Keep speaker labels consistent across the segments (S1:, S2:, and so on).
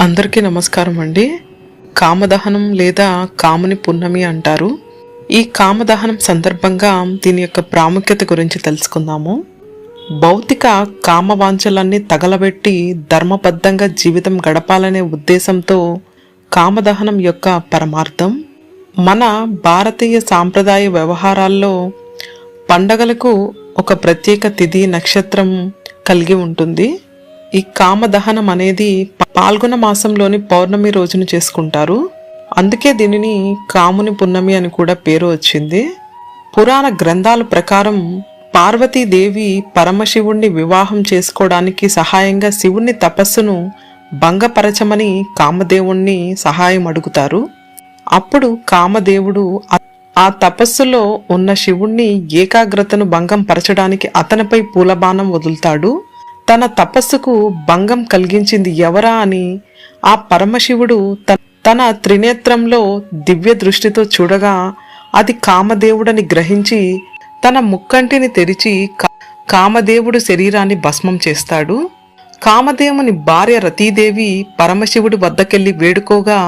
S1: అందరికీ నమస్కారం అండి. కామదహనం లేదా కాముని పున్నమి అంటారు. ఈ కామదహనం సందర్భంగా దీని యొక్క ప్రాముఖ్యత గురించి తెలుసుకుందాము. భౌతిక కామవాంఛలన్నీ తగలబెట్టి ధర్మబద్ధంగా జీవితం గడపాలనే ఉద్దేశంతో కామదహనం యొక్క పరమార్థం. మన భారతీయ సాంప్రదాయ వ్యవహారాల్లో పండగలకు ఒక ప్రత్యేక తిథి నక్షత్రం కలిగి ఉంటుంది. ఈ కామదహనం అనేది పాల్గొన మాసంలోని పౌర్ణమి రోజున చేసుకుంటారు. అందుకే దీనిని కాముని పున్నమి అని కూడా పేరు వచ్చింది. పురాణ గ్రంథాల ప్రకారం పార్వతీదేవి పరమశివుణ్ణి వివాహం చేసుకోవడానికి సహాయంగా శివుణ్ణి తపస్సును భంగపరచమని కామదేవుణ్ణి సహాయం అడుగుతారు. అప్పుడు కామదేవుడు ఆ తపస్సులో ఉన్న శివుణ్ణి ఏకాగ్రతను భంగం పరచడానికి అతనిపై పూలబాణం వదులుతాడు. తన తపస్సుకు భంగం కలిగించింది ఎవరా అని ఆ పరమశివుడు తన త్రినేత్రంలో దివ్య దృష్టితో చూడగా అది కామదేవుడని గ్రహించి తన ముక్కంటిని తెరిచి కామదేవుడు శరీరాన్ని భస్మం చేస్తాడు. కామదేవుని భార్య రతీదేవి పరమశివుడి వద్దకెళ్ళి వేడుకోగా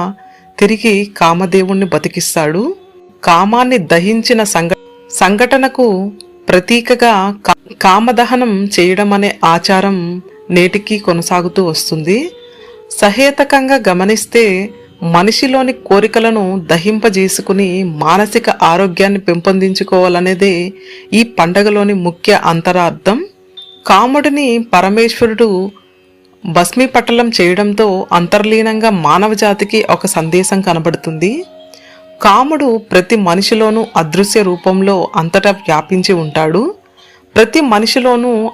S1: తిరిగి కామదేవుణ్ణి బతికిస్తాడు. కామాన్ని దహించిన సంఘ సంఘటనకు ప్రతీకగా కా- కామదహనం చేయడం అనే ఆచారం నేటికి కొనసాగుతూ వస్తుంది. సహేతకంగా గమనిస్తే మనిషిలోని కోరికలను దహింపజేసుకుని మానసిక ఆరోగ్యాన్ని పెంపొందించుకోవాలనేదే ఈ పండగలోని ముఖ్య అంతరార్థం. కాముడిని పరమేశ్వరుడు భస్మీపట్టలం చేయడంతో అంతర్లీనంగా మానవ జాతికి ఒక సందేశం కనబడుతుంది. కాముడు ప్రతి మనిషిలోనూ అదృశ్య రూపంలో అంతటా వ్యాపించి ఉంటాడు. ప్రతి మనిషిలోనూ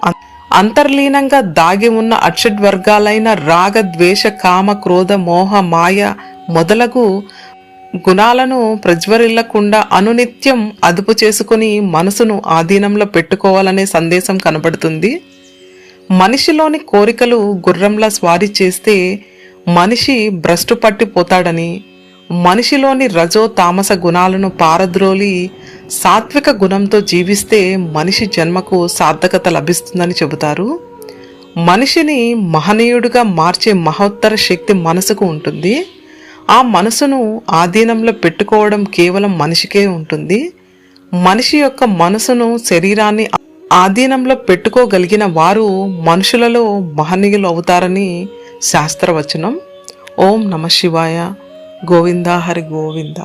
S1: అంతర్లీనంగా దాగి ఉన్న అక్షడ్ వర్గాలైన రాగ ద్వేష కామ క్రోధ మోహ మాయ మొదలగు గుణాలను ప్రజ్వరిల్లకుండా అనునిత్యం అదుపు చేసుకుని మనసును ఆధీనంలో పెట్టుకోవాలనే సందేశం కనబడుతుంది. మనిషిలోని కోరికలు గుర్రంలా స్వారీ చేస్తే మనిషి భ్రష్టు పట్టిపోతాడని మనిషిలోని రజో తామస గుణాలను పారద్రోలి సాత్విక గుణంతో జీవిస్తే మనిషి జన్మకు సార్థకత లభిస్తుందని చెబుతారు. మనిషిని మహనీయుడిగా మార్చే మహోత్తర శక్తి మనసుకు ఉంటుంది. ఆ మనసును ఆధీనంలో పెట్టుకోవడం కేవలం మనిషికే ఉంటుంది. మనిషి యొక్క మనసును శరీరాన్ని ఆధీనంలో పెట్టుకోగలిగిన వారు మనుషులలో మహనీయులు అవుతారని శాస్త్రవచనం. ఓం నమ శివాయ. గోవింద హరి గోవింద.